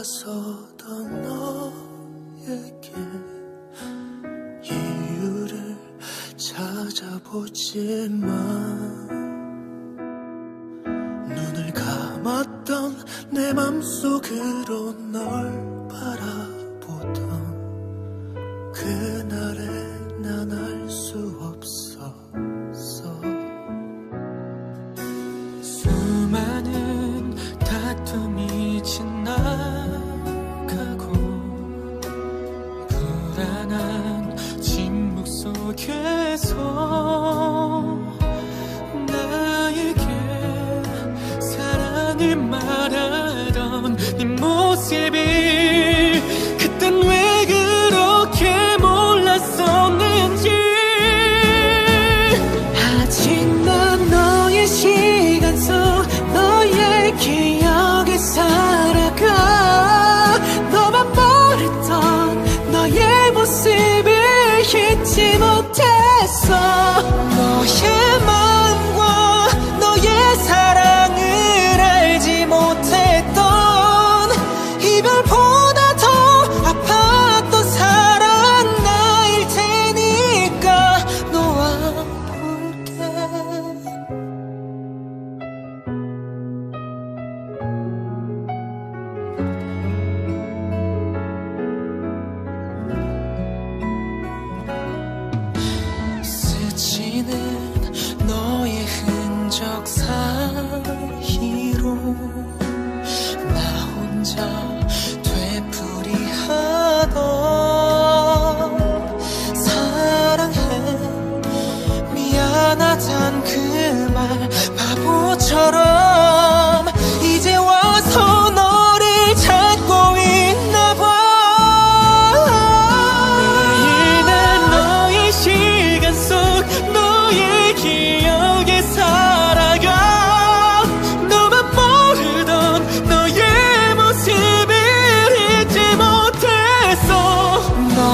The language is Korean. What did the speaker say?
돌아서던 너에게 이유를 찾아보지만 눈을 감았던 내 맘속으로 널 바라 가난한 침묵 속에서 나에게 사랑을 말하던 네 모습이 너의 흔적상